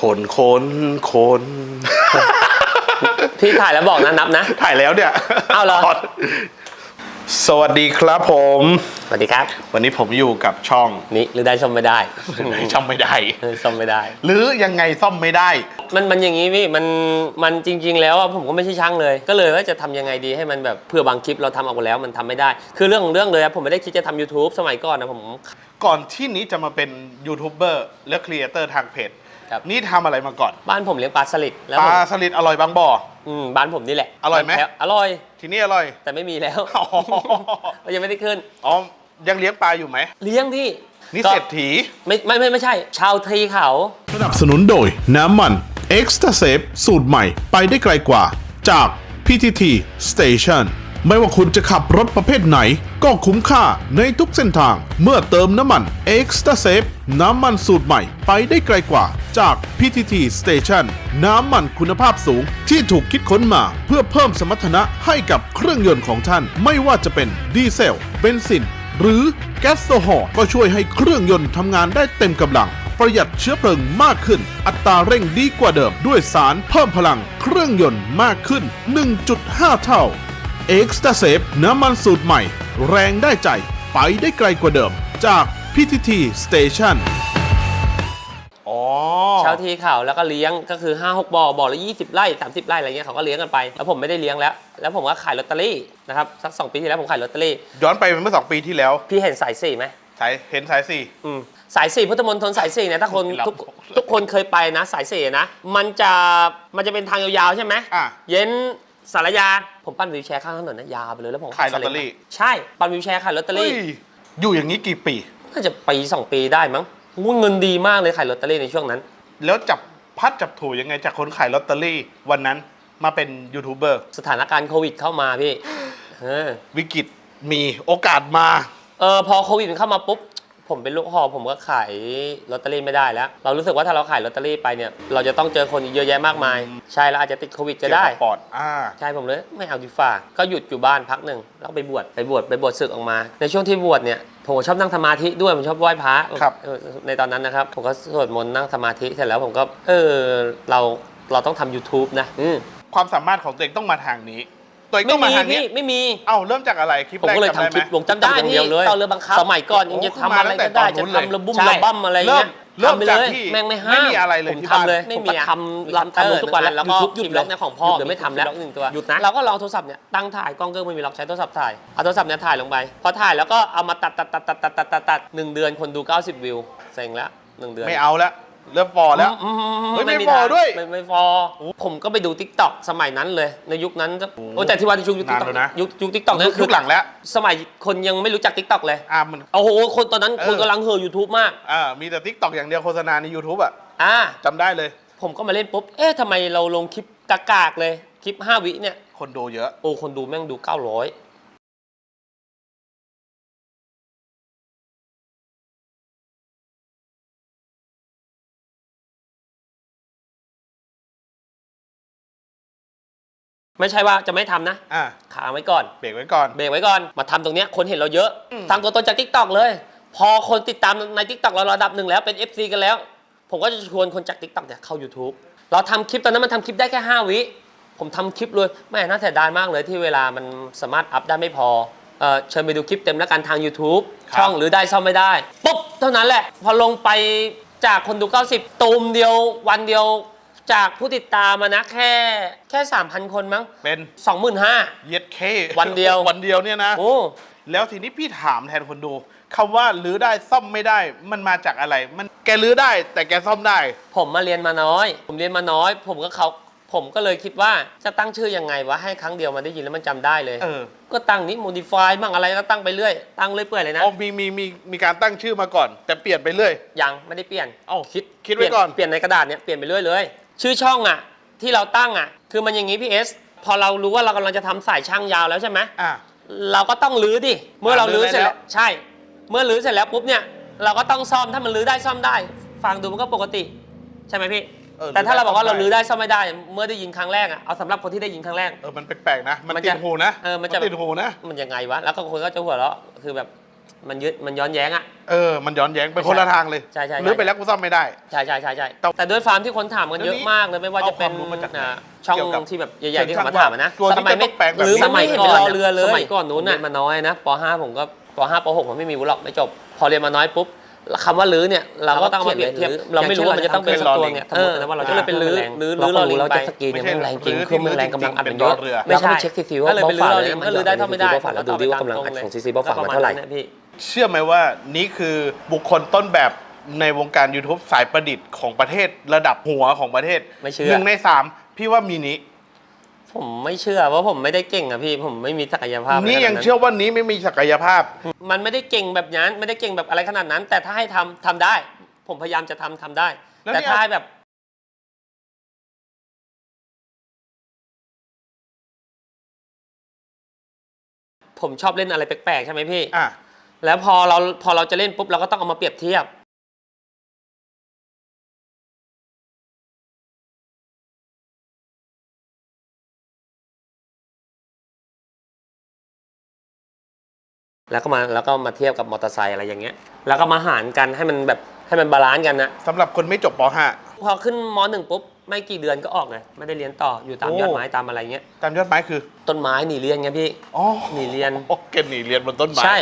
คนคนคนพี่ถ่ายแล้วบอกนะนับนะ ถ่ายแล้วเนี่ยเอาเหรอ สวัสดีครับผม สวัสดีครับ วันนี้ผมอยู่กับช่อง นี่หรือได้ชมไม่ได้ ช่องไม่ได้เออชมไม่ได้ หรือยังไงซ่อมไม่ได้ มันมันอย่างนี้พี่มันมันจริง ๆ แล้วอะผมก็ไม่ใช่ช่างเลย ก็เลยว่าจะทำยังไงดีให้มันแบบเพื่อบางคลิปเราทำออกมาแล้วมันทำไม่ได้ คือเรื่องของเรื่องเลยอะผมไม่ได้คิดจะทำ YouTube สมัยก่อนนะผม ก่อนที่นี้จะมาเป็นยูทูบเบอร์และครีเอเตอร์ทางเพจ ครับ นี่ทำอะไรมาก่อนบ้านผมเลี้ยงปลาสลิดแล้วปผมลาสลิดอร่อยบางบ่อ อืมบ้านผมนี่แหละอร่อยไหม แถวอร่อย ทีนี้อร่อย แต่ไม่มีแล้วอ๋อมันยังไม่ได้ขึ้น อ๋อยังเลี้ยงปลาอยู่ไหมเลี้ยงพี่นี่ก็เศรษฐีไม่ไม่ไม่ไม่ใช่ ชาวทีเขา สนับสนุนโดยน้ำมัน Extra Safe สูตรใหม่ไปได้ไกลกว่าจาก PTT Station ไม่ว่าคุณจะขับรถประเภทไหน ก็คุ้มค่าในทุกเส้นทาง เมื่อเติมน้ำมัน Extra Safe น้ำมันสูตรใหม่ไปได้ไกลกว่าจาก PTT Station น้ำมันคุณภาพสูงที่ถูกคิดค้นมา เพื่อเพิ่มสมรรถนะให้กับเครื่องยนต์ของท่าน ไม่ว่าจะเป็นดีเซล เบนซิน หรือแก๊สโซฮอล์ก็ช่วยให้เครื่องยนต์ทำงานได้เต็มกำลังประหยัดเชื้อเพลิงมากขึ้น อัตราเร่งดีกว่าเดิม ด้วยสารเพิ่มพลังเครื่องยนต์มากขึ้น 1.5 เท่า Extra Safe น้ำมันสูตรใหม่ แรงได้ใจ ไปได้ไกลกว่าเดิม จาก PTT Station อ๋อชาวทีเขาแล้วก็เลี้ยงก็คือ5้าหกบ่อบ่อละ 20 ไร่ 30 ไร่อะไรเงี้ยเขาก็เลี้ยงกันไป แล้วผมไม่ได้เลี้ยงแล้ว แล้วผมก็ขายลอตเตอรี่นะครับสักสองปีที่แล้วผมขายลอตเตอรี่ ย้อนไปเมื่อสองปีที่แล้ว พี่เห็นสายสี่ไหมสายเห็นสายสี่อืมสายสี่พุทธมณฑลสายสี่เนี่ยถ้าคนเราทุกทุกคนเคยไปนะสายสี่นะ มันจะมันจะเป็นทางยาวๆใช่ไหมอะ เย็น สารยา ผมปั่นวิวแชร์ข้างถนนนะยาวไปเลยแล้วผมขายลอตเตอรี่ ใช่ปั่นวิวแชร์ขายลอตเตอเฮ้รี่ยอยู่อย่างนี้กี่ปี น่าจะปีสองปีได้มั้งอู้เงินดีมากเลยขายลอตเตอรี่ในช่วงนั้น แล้วจับพัดจับถูยังไงจากคนขายลอตเตอรี่วันนั้นมาเป็นยูทูบเบอร์สถานการณ์โควิดเข้ามาพี่เออ วิกฤตมีโอกาสมา เออพอโควิดมันเข้ามาปุ๊บ ผมเป็นลูกหอผมก็ขายลอตเตอรี่ไม่ได้แล้ว เรารู้สึกว่าถ้าเราขายลอตเตอรี่ไปเนี่ย เราจะต้องเจอคนอีกเยอะแยะมากมาย ใช่แล้วอาจจะติดโควิดก็ได้เกี่ยวกับปอดอ่า ใช่ผมเลยไม่เอาดีฝ่าก็หยุดอยู่บ้านพักหนึ่งแล้วก็ไปบวชไปบวชไปบวชศึกออกมา ในช่วงที่บวชเนี่ยผมชอบนั่งสมาธิด้วยผมชอบไหว้พระครับ เออในตอนนั้นนะครับ ผมก็สวดมนต์นั่งสมาธิเสร็จแล้วผมก็ เออเราเราต้องทำ YouTube นะอืม ความสามารถของตัวเองต้องมาทางนี้ ตัวเองไม่ต้องมามีทางนี้พี่ไม่มีเอ้าเริ่มจากอะไรคลิปผมแรกก็เลยจำได้ทำไหคมลิปลงจำได้อย่างนี่เดียวเลยเต่าเรือบังคับสมัยก่อนยังจะทำอะไรก็ได้โอ้จะโหมาตั้งแต่ตอนนู้นเลยทำระบุ่มใช่ ระบั้มอะไรเริ่เงี้มยเริ่มทำไปจากเลยที่แม่งไม่ห้ามไม่มีอะไรเลยผมที่บ้าน ทำเลยไม่ไม่มีมีอะทำรับทำทุกวันแล้วก็ YouTube หยุดล็อกเนี่ยของพ่อหยุดไม่ทำแล้วหนึ่งตัวหยุดนะ เราก็ลองโทรศัพท์เนี่ยตั้งถ่ายกล้องเกิร์ไม่มีล็อกใช้โทรศัพท์ถ่ายเอาโทรศัพท์เนี่ยถ่ายลงไปพอถ่ายแล้วก็เอามาตัดตัดตัดตัดตัดตัดตัดตัดหนึ่งเดือนคนดู 90 วิวเซ็งแล้วหนึ่งเดือน ไม่เอาแล้ว เริ่มฟอแล้วอืมอืมอืมเฮ้ยไม่มีฟอทางด้วยไม่ไม่ฟอผมก็ไปดู t ิ k t o k สมัยนั้นเลย ในยุคนั้นจะโอ้แต่ที่ว่าที่ยุคยุคนาทินกตอกแล้วนะ ยุคยุคทิกตอกนั่นยุคือคหลังแล้วสมัยคนยังไม่รู้จัก t ิ k t o k เลยอ่ามัน โอ้โหคนตอนนั้นเออ คนกำลังเห่อ YouTube มากอ่ามีแต่ทิกตอกอย่างเดียวโฆษณาใน YouTube อะอ่าจำได้เลย ผมก็มาเล่นปุ๊บ เอ๊ะทำไมเราลงคลิปกากๆเลย คลิป 5 วิเนี่ย คนดูเยอะ โอ้คนดูแม่งดู 900 ไม่ใช่ว่าจะไม่ทำนะ อ่าขาไว้ก่อน เบรกไว้ก่อน เบรกไว้ก่อน มาทำตรงเนี้ยคนเห็นเราเยอะอืม ทำตัวตนจาก t ิ k t o k เลย พอคนติดตามใน t ิ k t o k เราระดับหนึ่งแล้วเป็น FC กันแล้ว ผมก็จะชวนคนจาก t ิ k t o k เนี่ยเข้า YouTube เราทำคลิปตอนนั้นมันทำคลิปได้แค่ 5 วิ ผมทำคลิปเลยแม่น่าเสียดายมากเลยที่เวลามันสามารถอัพได้ไม่พอเอ่อเชิญไปดูคลิปเต็มแล้วกันทาง YouTube ครับ ช่องหรือได้ซ่อมไม่ได้ปุ๊บเท่านั้นแหละ พอลงไปจากคนดู 90ตูมเดียววันเดียว จากผู้ติดตามมานะแค่แค่ 3,000 คนมั้ง เป็น25,000 เย็ดเควันเดียว วันเดียวเนี่ยนะ โอ้ แล้วทีนี้พี่ถามแทนคนดูคำว่ารื้อได้ซ่อมไม่ได้มันมาจากอะไร มันแกรื้อได้แต่แกซ่อมได้ ผมมาเรียนมาน้อย ผมเรียนมาน้อย ผมก็เขาผมก็เลยคิดว่าจะตั้งชื่อยังไงวะให้ครั้งเดียวมันได้ยินแล้วมันจำได้เลย เออ ก็ตั้งนี้ modify มั่งอะไรก็ตั้งไปเรื่อย ตั้งเรื่อยเปื่อยเลยนะ อ๋อมีมีมีมีการตั้งชื่อมาก่อน แต่เปลี่ยนไปเรื่อย ยังไม่ได้เปลี่ยนเอ้าคิดคิดไว้ก่อน เปลี่ยนเปลี่ยนในกระดาษเนี่ยเปลี่ยนไปเรื่อยเลย ชื่อช่องอะ ที่เราตั้งอะ คือมันอย่างนี้พี่เอส พอเรารู้ว่าเรากำลังจะทำสายช่างยาวแล้วใช่ไหมอะ เราก็ต้องรื้อดิเมื่อเรารื้อเสร็จแล้วรื้อได้แล้วใช่ เมื่อรื้อเสร็จแล้วปุ๊บเนี่ยเราก็ต้องซ่อมถ้ามันรื้อได้ซ่อมได้ ฟังดูมันก็ปกติ ใช่ไหมพี่ เออแต่ถ้าเราบอกว่าเรารื้รื้ออได้ได้ซ่อมไม่ได้ เมื่อได้ยินครั้งแรกอะเอาสำหรับคนที่ได้ยินครั้งแรก เออมันแปลกๆนะ มันมันติจะดหูนะเออมันจะ ติดหูนะ มันยังไงวะ แล้วก็คนก็จะหัวเราะคือแบบ มันยึดมันย้อนแย้งอะ เออ มันย้อนแย้งไปคนละทางเลยใช่ใช่ใช่ หรือไปแล้วกูซ่อมไม่ได้ ใช่ใช่ใช่ใช่แต่แต่ด้วยฟาร์มที่คนถามกันเยอะมากเลยไม่ว่าจะเป็นเอาความรู้มาจากไหนอ่าช่องเกี่ยวกับที่แบบใหญ่ๆที่เขามาเชิงช่างถามอะนะตัวที่สมัยไม่จะต้องแปลงแบบหรือนี้ สมัยก่อนไม่เห็นรอเรือเลยสมัยก่อนนู้นน่ะมาน้อยนะป .5 ผมก็ป .5 ป .6 ผมไม่มีวุฒิหรอกไม่จบ พอเรียนมาน้อยปุ๊บคำว่าลื้อเนี่ยเราก็ต้องเอามาเปรียบเทียบเราไม่รู้ว่ามันจะต้องเป็นสักตัวเนี่ยสมมตินะว่าเราจะเป็นลื้อลื้อลื้อเราเราจะสกรีนเนี่ยมันแรงจริงเครื่องมันแรงกำลังอัดมันเยอะไม่ใช่เราก็ไปเช็คซีซีว่าก็เลยบอไปลลื้อฝาเราเลยเองมันก็ลื้อได้เท่าไม่ได้บอลฝาแล้วดูดิว่ากำลังอัดของ CC บอลฝามันเท่าไหร่ก็ประณนั้นนะพี่ เชื่อไหมว่านี่คือบุคคลต้นแบบในวงการ YouTube สายประดิษฐ์ของประเทศระดับหัวของประเทศไม่เชื่อ หนึ่งในสามพี่ว่ามีนี้ผมไม่เชื่อว่าผมไม่ได้เก่งอะพี่ ผมไม่มีศักยภาพนี่ยังขนาดนั้นเชื่อว่านี้ไม่มีศักยภาพ มันไม่ได้เก่งแบบนั้นไม่ได้เก่งแบบอะไรขนาดนั้น แต่ถ้าให้ทำทำได้ ผมพยายามจะทำทำได้ แล้วแต่เนี่ย ถ้าให้แบบผมชอบเล่นอะไรแปลกๆใช่ไหมพี่ อะ แล้วพอเราพอเราจะเล่นปุ๊บเราก็ต้องเอามาเปรียบเทียบแล้วก็มาแล้วก็มาเทียบกับมอเตอร์ไซค์อะไรอย่างเงี้ย แล้วก็มาหารกันให้มันแบบให้มันบาลานซ์กันนะสำหรับคนไม่จบปพอขึ้นมหนึ่งปุ๊บ ไม่กี่เดือนก็ออกเลยไม่ได้เรียนต่ออยู่ตามโอ้ ยอดไม้ตามอะไรเงี้ย .5 ตามยอดไม้คือต้นไม้หนีเรียนไงพี่ อ๋อหนีเรียน โอเคหนีเรียนบนต้นไม้ใช่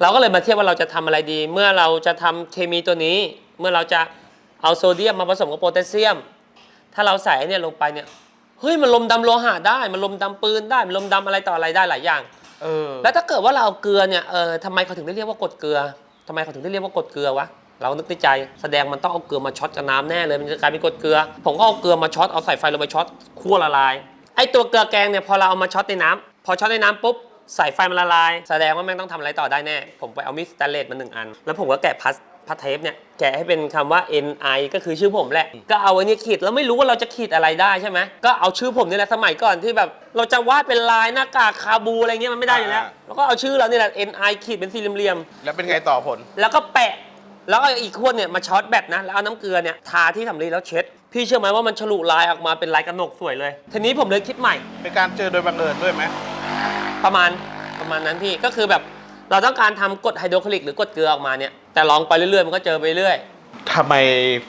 เราก็เลยมาเทียบว่าเราจะทำอะไรดี เมื่อเราจะทำเคมีตัวนี้ เมื่อเราจะเอาโซเดียมมาผสมกับโพแทสเซียม ถ้าเราใส่ไอ้เนี่ยลงไปเนี่ยเฮ้ยมันลมดำโลหะได้ มันลมดำปืนได้มันลมดำอะไรต่ออะไรได้หลายอย่าง เออแล้วถ้าเกิดว่าเราเอาเกลือเนี่ยเออทำไมเขาถึงได้เรียกว่ากรดเกลือทำไมเขาถึงได้เรียกว่ากรดเกลือวะ เรานึกในใจแสดงมันต้องเอาเกลือมาช็อตกับน้ำแน่เลยมันจะกลายเป็นกรดเกลือ ผมก็เอาเกลือมาช็อตเอาใส่ไฟลงไปช็อตคั่วละลายไอตัวเกลือแกงเนี่ยพอเราเอามาช็อตในน้ำพอช็อตในน้ำปุ๊บใส่ไฟมันละลาย แสดงว่าแม่งต้องทำอะไรต่อได้แน่ ผมไปเอามีดสแตนเลสมาหนึ่งอัน แล้วผมก็แกะพลาสพลาสเทปเนี่ยแกะให้เป็นคำว่า NI ก็คือชื่อผมแหละ ก็เอาไอ้นี่ขีดแล้วไม่รู้ว่าเราจะขีดอะไรได้ใช่ไหมก็เอาชื่อผมนี่แหละสมัยก่อนที่แบบเราจะวาดเป็นลายหน้ากากคาบูอะไรเงี้ยมันไม่ได้อยู่แล้วอ่า แล้วก็เอาชื่อเรานี่แหละ NI ขีดเป็นสี่เหลี่ยมๆ แล้วเป็นไงต่อผล แล้วก็แปะ แล้วเอาอีกขวดเนี่ยมาช็อตแบตนะแล้วเอาน้ำเกลือเนี่ยทาที่สำลีแล้วเช็ด พี่เชื่อไหมว่ามันฉลุลายออกมาเป็นลายกระหนกสวยเลย ทีนี้ผมเลยคิดใหม่ เป็นการเจอโดยบังเอิญด้วยไหมประมาณประมาณนั้นพี่ก็คือแบบเราต้องการทำกรดไฮโดรคลอริกหรือกรดเกลือออกมาเนี่ยแต่ลองไปเรื่อยๆมันก็เจอไปเรื่อย ทำไม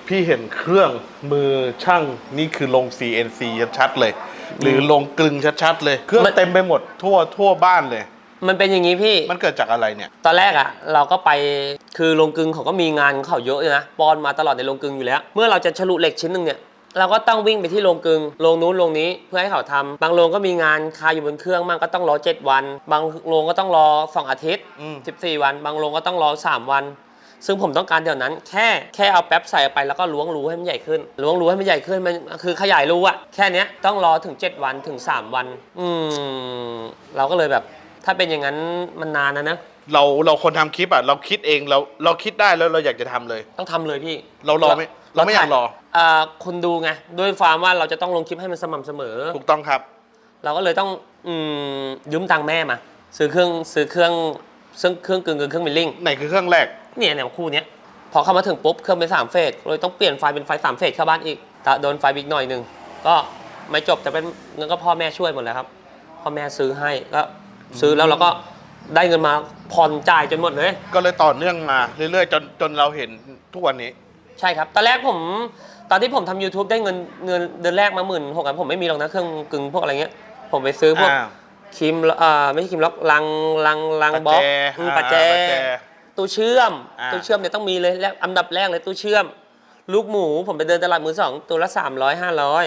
พี่เห็นเครื่องมือช่างนี่คือลง CNC ชัดๆเลย หรือลงกลึงชัดๆเลย เครื่องมัน เต็มไปหมดทั่วทั่วบ้านเลย มันเป็นอย่างนี้พี่ มันเกิดจากอะไรเนี่ย ตอนแรกอะเราก็ไปคือโรงกลึงเขาก็มีงานของเขาเยอะเลยนะปอนมาตลอดในโรงกลึงอยู่แล้ว เมื่อเราจะฉลุเหล็กชิ้นหนึ่งเนี่ยเราก็ต้องวิ่งไปที่โรงกลึงโรงนู้นโรงนี้เพื่อให้เขาทำบางโรงก็มีงานคาอยู่บนเครื่องมั่งก็ต้องรอ 7 วัน บางโรงก็ต้องรอ 2 อาทิตย์อืม14 วัน บางโรงก็ต้องรอ 3 วัน ซึ่งผมต้องการเดี๋ยวนั้น แค่แค่เอาแป๊บใส่ไปแล้วก็ล้วงรูให้มันใหญ่ขึ้นล้วงรูให้มันใหญ่ขึ้นมันคือขยายรูอะแค่เนี้ยต้องรอถึง 7 วันถึง 3 วัน อืมเราก็เลยแบบ ถ้าเป็นอย่างนั้นมันนานนะนะเราเราคนทำคลิปอะเราคิดเองเราเราคิดได้แล้วเราอยากจะทำเลย ต้องทำเลยพี่เรารอไม่เราไม่อยากรออ่าคนดูไงด้วยความว่าเราจะต้องลงคลิปให้มันสม่ำเสมอ ถูกต้องครับ เราก็เลยต้องอืมยืมตังค์แม่มา ซื้อเครื่องซื้อเครื่องซึ่งเครื่องกึ่งกึ่งเครื่องมิลลิ่งไหนคือเครื่องแรก เนี่ยเนี่ยคู่เนี้ยพอเข้ามาถึงปุ๊บเครื่องเป็นสามเฟสเลยต้องเปลี่ยนไฟเป็นไฟสามเฟสเข้าบ้านอีกแต่โดนไฟบิ๊กหน่อยหนึ่งก็ไม่จบแต่เป็นเงินก็พ่อแม่ช่วยหมดเลยครับพ่อแม่ซื้อให้ก็ ซื้อแล้วเราก็ได้เงินมาผ่อนจ่ายจนหมดเลย ก็เลยต่อเนื่องมาเรื่อยๆ จนจนเราเห็นทุกวันนี้ ใช่ครับ ตอนแรกผม ตอนที่ผมทำ YouTube ได้เงินเงินเดือนแรกมาหมื่นหกผมไม่มีหรอกนะเครื่องกึ่งพวกอะไรเงี้ย ผมไปซื้อพวกอ่า ครีมอ่าไม่ใช่ครีมล็อกลังลังลังบล็อกอืมอ่าปัจแจปัจแจตู้เชื่อม อ่า ตู้เชื่อมเนี่ยต้องมีเลยแล้วอันดับแรกเลยตู้เชื่อม ลูกหมูผมไปเดินตลาดมือสองตัวละ 300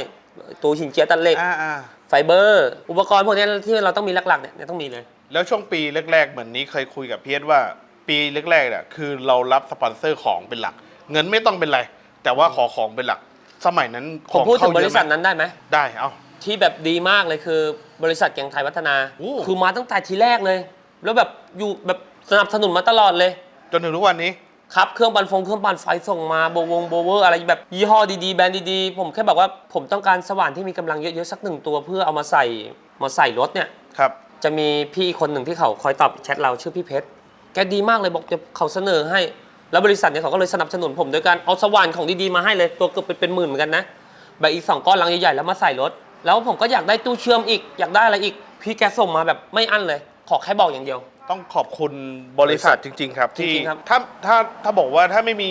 500 ตู้หินเจียตัดเหล็ก อ่าอ่า ไฟเบอร์ อุปกรณ์พวกเนี้ยที่เราต้องมีหลักๆเนี่ยเนี่ยต้องมีเลย แล้วช่วงปีแรก ๆ เหมือนนี้เคยคุยกับเพียรว่าปีแรกๆเนี่ยคือเรารับสปอนเซอร์ของเป็นหลัก เงินไม่ต้องเป็นไร แต่ว่าขอของเป็นหลัก สมัยนั้นขผมองพูดถึเข้างบเยริอะไหษัทมนั้นได้ไหมได้เอาที่แบบดีมากเลยคือบริษัทแกงไทยพัฒนาโอ้คือมาตั้งแต่ทีแรกเลย แล้วแบบอยู่แบบสนับสนุนมาตลอดเลย จนถึงทุกวันนี้ ครับเครื่องปั่นฟงเครื่องปั่นไฟส่งมาโบวงโบเวอร์อะไรแบบยี่ห้อดีๆแบรนด์ดีๆ ผมแค่บอกว่าผมต้องการสว่านที่มีกำลังเยอะๆสักหนึ่งตัวเพื่อเอามาใส่มาใส่รถเนี่ยครับ จะมีพี่คนหนึ่งที่เขาคอยตอบแชทเราชื่อพี่เพชรแกดีมากเลยบอกจะเขาเสนอให้ แล้วบริษัทเนี่ยเขาก็เลยสนับสนุนผมโดยการเอาสว่านของดีๆมาให้เลยตัวเกือบเป็นเป็นหมื่นเหมือนกันนะแบบอีกสองก้อนลังใหญ่ๆแล้วมาใส่รถ แล้วผมก็อยากได้ตู้เชื่อมอีกอยากได้อะไรอีก พี่แกส่งมาแบบไม่อั้นเลย ขอแค่บอกอย่างเดียว ต้องขอบคุณบริษัทจริง ๆ ครับที่จริงๆครับถ้าถ้าถ้าบอกว่าถ้าไม่มี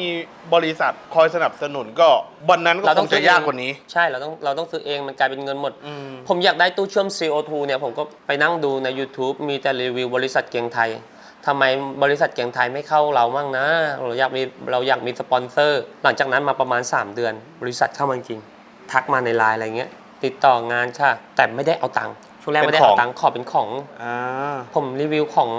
บริษัทคอยสนับสนุนก็วันนั้นก็คงจะยากกว่านี้ ใช่เราต้องเราต้องซื้อเองมันกลายเป็นเงินหมด อืม ผมอยากได้ตู้เชื่อม CO2 เนี่ยผมก็ไปนั่งดูใน YouTube มีแต่รีวิวบริษัทเกียงไทยทำไมบริษัทเกียงไทยไม่เข้าเรามั่งนะ เราอยากมีเราอยากมีสปอนเซอร์ หลังจากนั้นมาประมาณ 3 เดือน บริษัทเข้ามาจริง ทักมาในไลน์อะไรเงี้ย ติดต่องานค่ะ แต่ไม่ได้เอาตังค์ ช่วงแรกเป็นไม่ได้ของเอาตังค์ขอเป็นของ อ่า ผมรีวิวของ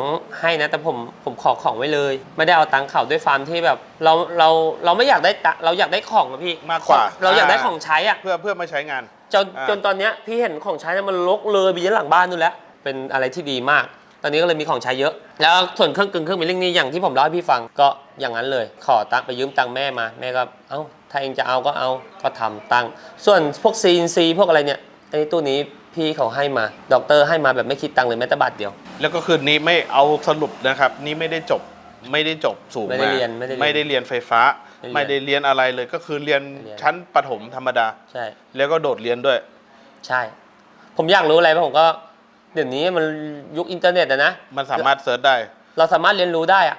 ให้นะ แต่ผมผมขอของไว้เลย ไม่ได้เอาตังค์เขาด้วยฟาร์มที่แบบ เราเราเราไม่อยากได้ตะเราอยากได้ของอะพี่มากกว่า เราอยากได้ของใช้อะเพื่อเพื่อมาใช้งาน จนอ่า จนตอนเนี้ยพี่เห็นของใช้เนี่ยมันลกเลยไปยันหลังบ้านนู่นแล้ว เป็นอะไรที่ดีมาก ตอนนี้ก็เลยมีของใช้เยอะ แล้วส่วนเครื่องกึ่งเครื่องมิลลิ่งนี่อย่างที่ผมเล่าให้พี่ฟังก็อย่างนั้นเลย ขอตังค์ไปยืมตังค์แม่มาแม่ก็เอ้าถ้าเองจะเอาก็เอาก็ทำตังค์ส่วนพวก CNC พวกอะไรเนี่ยอันนี้ตู้นี้ พี่เขาให้มาด็อกเตอร์ให้มาแบบไม่คิดตังค์เลยแม้แต่บาทเดียว แล้วก็คือนี้ไม่เอาสรุปนะครับ นี่ไม่ได้จบไม่ได้จบสูงไม่ได้มาเรียนไม่ได้เรียนไม่ได้เรียนไฟฟ้า ไม่ไม่ได้ได้เรียนเรียนอะไรเลยก็คือเรียนไม่เรียน ชั้นประถมธรรมดา ใช่ แล้วก็โดดเรียนด้วย ใช่ ผมอยากรู้อะไรผมก็ เดี๋ยวนี้มันยุคอินเทอร์เน็ตอะนะ มันสามารถเซิร์ชได้ เราสามารถเรียนรู้ได้อะ